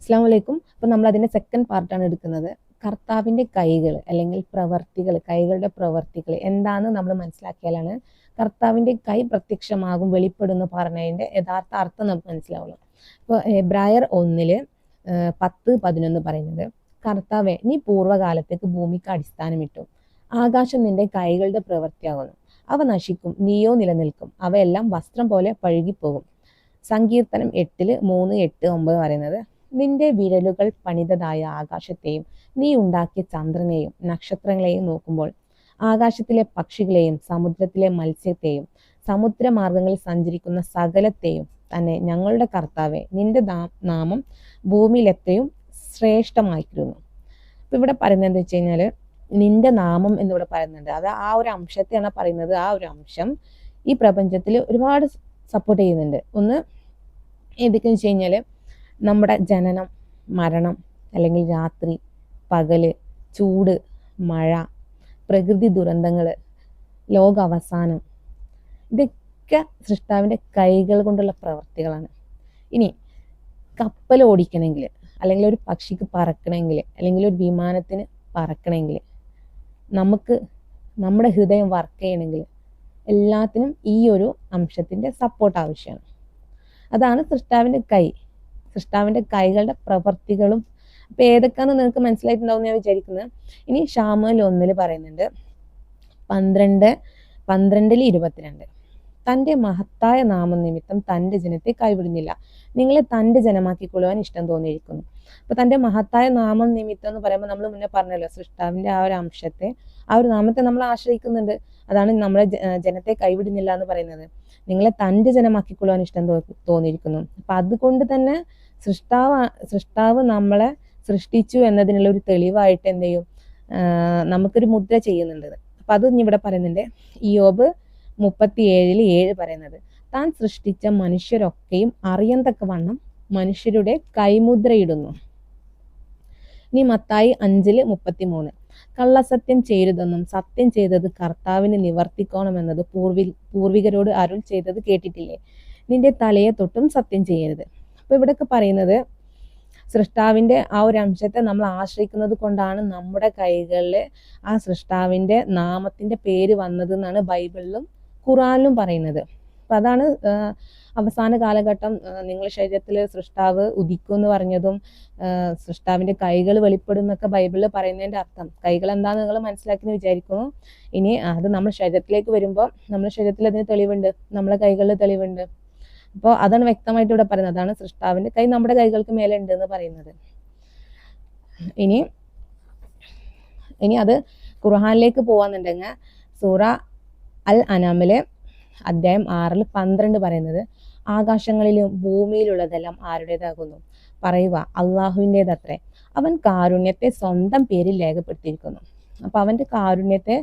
അസ്സാം വലൈക്കും അപ്പം നമ്മൾ അതിന്റെ സെക്കൻഡ് പാർട്ടാണ് എടുക്കുന്നത്. കർത്താവിന്റെ കൈകൾ അല്ലെങ്കിൽ പ്രവർത്തികൾ കൈകളുടെ പ്രവർത്തികൾ എന്താണെന്ന് നമ്മൾ മനസ്സിലാക്കിയാലാണ് കർത്താവിന്റെ കൈ പ്രത്യക്ഷമാകും വെളിപ്പെടുന്നു പറഞ്ഞതിന്റെ യഥാർത്ഥ അർത്ഥം നമുക്ക് മനസ്സിലാവുള്ളൂ. ഇപ്പോൾ എബ്രായർ ഒന്നിൽ ഏഹ് പത്ത് പതിനൊന്ന് പറയുന്നത് കർത്താവെ നീ പൂർവകാലത്തേക്ക് ഭൂമിക്ക് അടിസ്ഥാനമിട്ടു. ആകാശം നിന്റെ കൈകളുടെ പ്രവൃത്തിയാകുന്നു. അവ നശിക്കും നീയോ നിലനിൽക്കും. അവയെല്ലാം വസ്ത്രം പോലെ പഴുകിപ്പോകും. സങ്കീർത്തനം എട്ടിൽ മൂന്ന് എട്ട് ഒമ്പത് പറയുന്നത് നിന്റെ വിരലുകൾ പണിതതായ ആകാശത്തെയും നീ ഉണ്ടാക്കിയ ചന്ദ്രനെയും നക്ഷത്രങ്ങളെയും നോക്കുമ്പോൾ ആകാശത്തിലെ പക്ഷികളെയും സമുദ്രത്തിലെ മത്സ്യത്തെയും സമുദ്രമാർഗങ്ങളിൽ സഞ്ചരിക്കുന്ന സകലത്തെയും തന്നെ ഞങ്ങളുടെ കർത്താവെ നിന്റെ നാമം ഭൂമിയിൽ എത്രയും ശ്രേഷ്ഠമായിരുന്നു ഇപ്പൊ ഇവിടെ പറയുന്നത് എന്താ വെച്ച് കഴിഞ്ഞാൽ നിന്റെ നാമം എന്നിവിടെ പറയുന്നുണ്ട്. അത് ആ ഒരു അംശത്തെയാണ് പറയുന്നത്. ആ ഒരു അംശം ഈ പ്രപഞ്ചത്തിൽ ഒരുപാട് സപ്പോർട്ട് ചെയ്യുന്നുണ്ട്. ഒന്ന് ഏതൊക്കെയെന്ന് വെച്ച് കഴിഞ്ഞാൽ നമ്മുടെ ജനനം മരണം അല്ലെങ്കിൽ രാത്രി പകൽ ചൂട് മഴ പ്രകൃതി ദുരന്തങ്ങൾ ലോക അവസാനം ഇതൊക്കെ സൃഷ്ടാവിന്റെ കൈകൾ കൊണ്ടുള്ള പ്രവർത്തികളാണ്. ഇനി കപ്പൽ ഓടിക്കണമെങ്കിൽ അല്ലെങ്കിൽ ഒരു പക്ഷിക്ക് പറക്കണമെങ്കിൽ അല്ലെങ്കിൽ ഒരു വിമാനത്തിന് പറക്കണമെങ്കിൽ നമുക്ക് നമ്മുടെ ഹൃദയം വർക്ക് ചെയ്യണമെങ്കിൽ എല്ലാത്തിനും ഈ ഒരു അംശത്തിന്റെ സപ്പോർട്ട് ആവശ്യമാണ്. അതാണ് സൃഷ്ടാവിന്റെ കൈ. സൃഷ്ടാവിന്റെ കൈകളുടെ പ്രവർത്തികളും അപ്പം ഏതൊക്കെയാണെന്ന് നിങ്ങൾക്ക് മനസ്സിലായിട്ടുണ്ടാവും ഞാൻ വിചാരിക്കുന്നത് ഇനി ഷാമുൽ ഒന്നിൽ പറയുന്നുണ്ട്. പന്ത്രണ്ട് പന്ത്രണ്ടിൽ ഇരുപത്തിരണ്ട്. തന്റെ മഹത്തായ നാമനിമിത്തം തന്റെ ജനത്തെ കൈവിടുന്നില്ല. നിങ്ങളെ തന്റെ ജനമാക്കിക്കൊള്ളുവാൻ ഇഷ്ടം തോന്നിയിരിക്കുന്നു. അപ്പൊ തന്റെ മഹത്തായ നാമം നിമിത്തം എന്ന് പറയുമ്പോൾ നമ്മൾ മുന്നേ പറഞ്ഞല്ലോ സൃഷ്ടാവിന്റെ ആ ഒരു അംശത്തെ ആ ഒരു നാമത്തെ നമ്മൾ ആശ്രയിക്കുന്നുണ്ട്. അതാണ് നമ്മളെ ജനത്തെ കൈവിടുന്നില്ല എന്ന് പറയുന്നത്. നിങ്ങളെ തന്റെ ജനമാക്കിക്കൊള്ളുവാൻ ഇഷ്ടം തോന്നിയിരിക്കുന്നു. അപ്പൊ അതുകൊണ്ട് തന്നെ സൃഷ്ടാവ് സൃഷ്ടാവ് നമ്മളെ സൃഷ്ടിച്ചു എന്നതിനുള്ള ഒരു തെളിവായിട്ട് എന്ത് ചെയ്യും? നമുക്കൊരു മുദ്ര ചെയ്യുന്നുണ്ട്. അപ്പം അത് ഇവിടെ പറയുന്നുണ്ട്. യോബ് മുപ്പത്തി ഏഴിൽ ഏഴ് പറയുന്നത് താൻ സൃഷ്ടിച്ച മനുഷ്യരൊക്കെയും അറിയന്തക്ക വണ്ണം മനുഷ്യരുടെ കൈമുദ്രയിടുന്നു. ഇനി മത്തായി അഞ്ചിൽ മുപ്പത്തി മൂന്ന് കള്ളസത്യം ചെയ്തതെന്നും സത്യം ചെയ്തത് കർത്താവിന് നിവർത്തിക്കണമെന്നത് പൂർവി പൂർവികരോട് അരുൾ ചെയ്തത് കേട്ടിട്ടില്ലേ? നിന്റെ തലയെ തൊട്ടും സത്യം ചെയ്യരുത്. അപ്പൊ ഇവിടെയൊക്കെ പറയുന്നത് സൃഷ്ടാവിന്റെ ആ ഒരു അംശത്തെ നമ്മൾ ആശ്രയിക്കുന്നത് കൊണ്ടാണ് നമ്മുടെ കൈകളിൽ ആ സൃഷ്ടാവിന്റെ നാമത്തിന്റെ പേര് വന്നത് എന്നാണ് ബൈബിളിലും ഖുറാനിലും പറയുന്നത്. അപ്പൊ അതാണ് അവസാന കാലഘട്ടം നിങ്ങളുടെ ശരീരത്തിൽ സൃഷ്ടാവ് ഉദിക്കും എന്ന് പറഞ്ഞതും സൃഷ്ടാവിന്റെ കൈകൾ വെളിപ്പെടും എന്നൊക്കെ ബൈബിളിൽ പറയുന്നതിന്റെ അർത്ഥം. കൈകൾ എന്താന്ന് നിങ്ങൾ മനസ്സിലാക്കി വിചാരിക്കുന്നു. ഇനി അത് നമ്മുടെ ശരീരത്തിലേക്ക് വരുമ്പോൾ നമ്മുടെ ശരീരത്തിൽ അതിന് തെളിവുണ്ട്? നമ്മളെ കൈകളിൽ തെളിവുണ്ട്? അപ്പോൾ അതാണ് വ്യക്തമായിട്ട് ഇവിടെ പറയുന്നത്. അതാണ് സൃഷ്ടാവിന്റെ കൈ നമ്മുടെ കൈകൾക്ക് മേലെ ഉണ്ട് എന്ന് പറയുന്നത്. ഇനി ഇനി അത് ഖുർഹാനിലേക്ക് പോവാന്നുണ്ടെങ്കിൽ സൂറ അൽ അനാമിലെ അദ്ധ്യായം ആറിൽ പന്ത്രണ്ട് പറയുന്നത് ആകാശങ്ങളിലും ഭൂമിയിലുള്ളതെല്ലാം ആരുടേതാകുന്നു? പറയുക അള്ളാഹുവിന്റെതത്രേ. അവൻ കാരുണ്യത്തെ സ്വന്തം പേരിൽ രേഖപ്പെടുത്തിയിരിക്കുന്നു. അപ്പൊ അവന്റെ കാരുണ്യത്തെ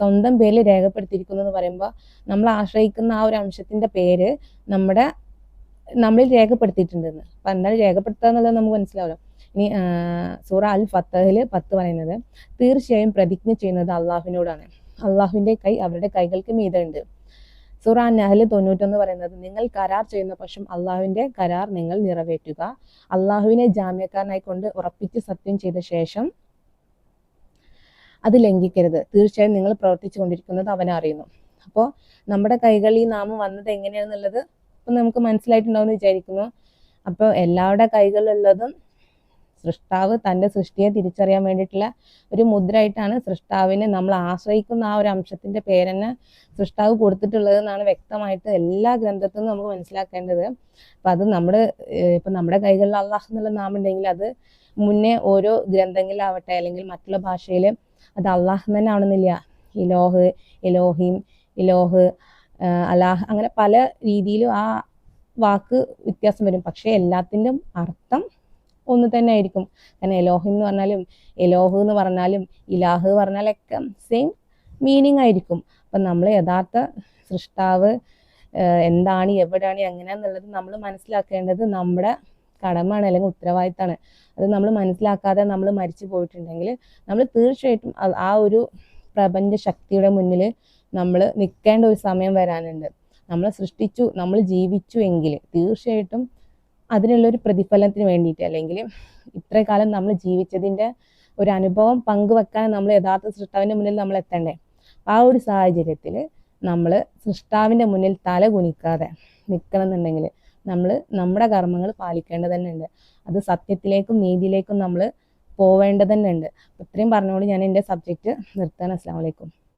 സ്വന്തം പേരിൽ രേഖപ്പെടുത്തിയിരിക്കുന്നു എന്ന് പറയുമ്പോൾ നമ്മൾ ആശ്രയിക്കുന്ന ആ ഒരു അംശത്തിന്റെ പേര് നമ്മുടെ നമ്മളിൽ രേഖപ്പെടുത്തിയിട്ടുണ്ടെന്ന്. അപ്പൊ എന്താണ് രേഖപ്പെടുത്തുക എന്നുള്ളത് നമുക്ക് മനസ്സിലാവല്ലോ. ഇനി സൂറ അൽ ഫത്തഹിൽ പത്ത് പറയുന്നത് തീർച്ചയായും പ്രതിജ്ഞ ചെയ്യുന്നത് അള്ളാഹുവിനോടാണ്. അള്ളാഹുവിന്റെ കൈ അവരുടെ കൈകൾക്ക് മീതുണ്ട് സൂറ നഹൽ തൊണ്ണൂറ്റൊന്ന് പറയുന്നത് നിങ്ങൾ കരാർ ചെയ്യുന്ന പക്ഷം അള്ളാഹുവിന്റെ കരാർ നിങ്ങൾ നിറവേറ്റുക. അള്ളാഹുവിനെ ജാമ്യക്കാരനായി കൊണ്ട് ഉറപ്പിച്ച് സത്യം ചെയ്ത ശേഷം അത് ലംഘിക്കരുത്. തീർച്ചയായും നിങ്ങൾ പ്രവർത്തിച്ചു കൊണ്ടിരിക്കുന്നത് അവൻ അറിയുന്നു അപ്പോൾ നമ്മുടെ കൈകളിൽ നാമം വന്നത് എങ്ങനെയാണെന്നുള്ളത് ഇപ്പം നമുക്ക് മനസ്സിലായിട്ടുണ്ടാവുമെന്ന് വിചാരിക്കുന്നു. അപ്പോൾ എല്ലാവരുടെ കൈകളിലുള്ളതും സൃഷ്ടാവ് തന്റെ സൃഷ്ടിയെ തിരിച്ചറിയാൻ വേണ്ടിയിട്ടുള്ള ഒരു മുദ്രയായിട്ടാണ് സൃഷ്ടാവിനെ നമ്മൾ ആശ്രയിക്കുന്ന ആ ഒരു അംശത്തിന്റെ പേരെന്നെ സൃഷ്ടാവ് കൊടുത്തിട്ടുള്ളത് എന്നാണ് വ്യക്തമായിട്ട് എല്ലാ ഗ്രന്ഥത്തിലും നമുക്ക് മനസ്സിലാക്കേണ്ടത്. അപ്പം അത് നമ്മൾ ഇപ്പം നമ്മുടെ കൈകളിൽ അള്ളാഹ് എന്നുള്ള നാമം ഉണ്ടെങ്കിൽ അത് മുന്നേ ഓരോ ഗ്രന്ഥങ്ങളിലാവട്ടെ അല്ലെങ്കിൽ മറ്റുള്ള ഭാഷയിൽ അത് അള്ളാഹ് തന്നെ ആവണമെന്നില്ല. ഇലോഹ് ഇലോഹിം ഇലോഹ് അലാഹ് അങ്ങനെ പല രീതിയിലും ആ വാക്ക് വ്യത്യാസം വരും. പക്ഷേ എല്ലാത്തിന്റെയും അർത്ഥം ഒന്ന് തന്നെ ആയിരിക്കും. കാരണം എലോഹ് എന്ന് പറഞ്ഞാലും എലോഹ് എന്ന് പറഞ്ഞാലും ഇലാഹ് പറഞ്ഞാലൊക്കെ സെയിം മീനിങ് ആയിരിക്കും. അപ്പം നമ്മൾ യഥാർത്ഥ സൃഷ്ടാവ് എന്താണ് എവിടെയാണ് എങ്ങനെയാന്നുള്ളത് നമ്മൾ മനസ്സിലാക്കേണ്ടത് നമ്മുടെ കടമാണ് അല്ലെങ്കിൽ ഉത്തരവാദിത്തമാണ്. അത് നമ്മൾ മനസ്സിലാക്കാതെ നമ്മൾ മരിച്ചു പോയിട്ടുണ്ടെങ്കിൽ നമ്മൾ തീർച്ചയായിട്ടും ആ ഒരു പ്രപഞ്ച ശക്തിയുടെ മുന്നിൽ നമ്മൾ നിൽക്കേണ്ട ഒരു സമയം വരാനുണ്ട്. നമ്മൾ സൃഷ്ടിച്ചു നമ്മൾ ജീവിച്ചു എങ്കിൽ തീർച്ചയായിട്ടും അതിനുള്ളൊരു പ്രതിഫലത്തിന് വേണ്ടിയിട്ട് അല്ലെങ്കിൽ ഇത്രയും കാലം നമ്മൾ ജീവിച്ചതിന്റെ ഒരു അനുഭവം പങ്കുവെക്കാൻ നമ്മൾ യഥാർത്ഥ സൃഷ്ടാവിന്റെ മുന്നിൽ നമ്മൾ എത്തണ്ടേ? ആ ഒരു സാഹചര്യത്തിൽ നമ്മൾ സൃഷ്ടാവിന്റെ മുന്നിൽ തല കുനിക്കാതെ നിൽക്കണം എന്നുണ്ടെങ്കിൽ നമ്മൾ നമ്മുടെ കർമ്മങ്ങൾ പാലിക്കേണ്ടത് തന്നെയുണ്ട്. അത് സത്യത്തിലേക്കും നീതിയിലേക്കും നമ്മൾ പോവേണ്ടത് തന്നെ ഉണ്ട് ഇത്രയും പറഞ്ഞുകൊണ്ട് ഞാൻ എന്റെ സബ്ജക്റ്റ് നിർത്താൻ അസ്സാം വലൈക്കും